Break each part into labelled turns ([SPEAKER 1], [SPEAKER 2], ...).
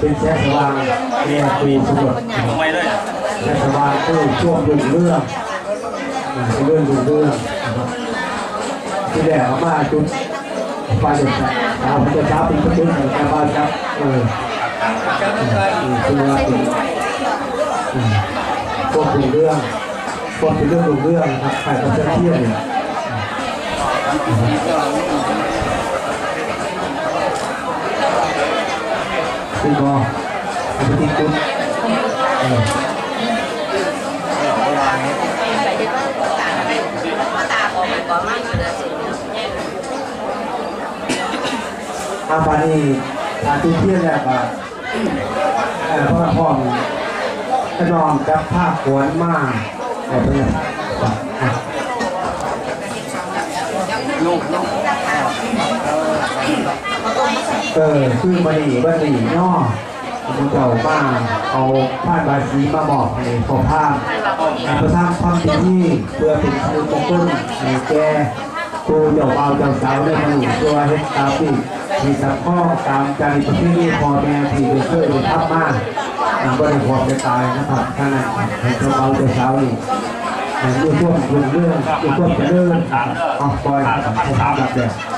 [SPEAKER 1] เป็นแสงสว่างเรียนฟรีสุด
[SPEAKER 2] ลงไปเลย
[SPEAKER 1] แสงสว่างคือช่วงดุเรื่องอ่าเรื่องดุเรื่องที่แรกเอามาจุดไฟเด็ดดาวพระเจ้าเป็นประตูของแกบ้านครับเออคือว่าเป็นอืมพวกดุเรื่องพวกเป็นเรื่องดุเรื่องนะครับใครก็จะเที่ยวเนี่ย คือก็ปกติจุดเอออาปานี่อาทุเทียนแล้วก็เออพ่อพ่อมขนอมกับภาคขวนมากอะไรเป็นไงอะ
[SPEAKER 2] ลูกลูก
[SPEAKER 1] เออคือมันนีบันนีนอมันเก่าบ้าเอาผ้าบาสีมาบอกในขอผ้าเพื่อสร้างความดีที่เพื่อเป็นคือมงคลในแกครูเจ้าบ่าเจ้าสาวได้มาอยู่ตัวเฮ็ดตามที่มีสักข้อตามจารีตประเพณีพอแม่ที่ได้เคยได้ทำมาอ่าบ่ได้ความจะตายนะครับท่านให้เจ้าบ่าเจ้าสาวนี่ให้อยู่ร่วมรุ่งเรื่องอยู่ร่วมเจริญเอาปล่อยให้ทำแบบเดียวไปในเป็นหน้าที่ของพระอยู่ในเรื่องภาษาไก่มาสาเมื่อดีวันนี้ควรเราไปทำตับเมืองแก้วไม่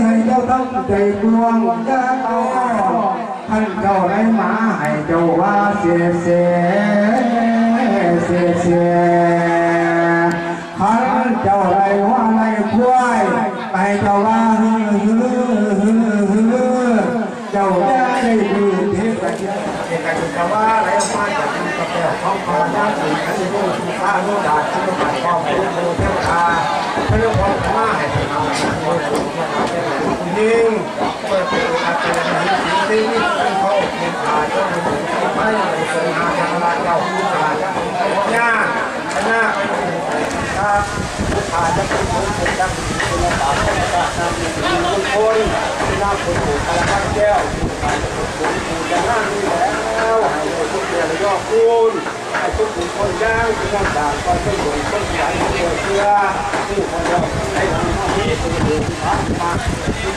[SPEAKER 1] ให้เจ้าตั้งใจกวงจะเอาท่านเจ้าได้มาให้เจ้าว่าเสียเสียเสียเสียขันเจ้าได้ว่าในกล้วยไปเจ้าว่าฮือฮือฮือฮือเจ้าได้ดีที่กระเจ้าเอกจุกว่าแล้วมาจากกระเป๋าของขอญาติขันโยข้าโนดาขันโนดาของผู้โมเทวดาพระโลกของมาให้ทำโมสุข ยิงเปิดประตูอาเจริญสิทธิเป็นเขาเป็นขาเจ้าเป็นไม่เป็นหาจังหวะเจ้าขาเจ้าหน้าหน้าครับขาจะเป็นคนเป็นดังเป็นสาวเป็นตาเป็นคนเป็นน้ำคนหูกระพันแก้วจะนั่งนี่แล้วให้ทุกเดือนยอคุณให้ทุกคนย่างที่นั่งด่างก็ต้องหลงต้องใส่เสื้อเสื้อที่คนเราให้ทำที่สุดที่ทำมาที่มาที่ที่วนังกระนังที่จะทำตานี้แก่อา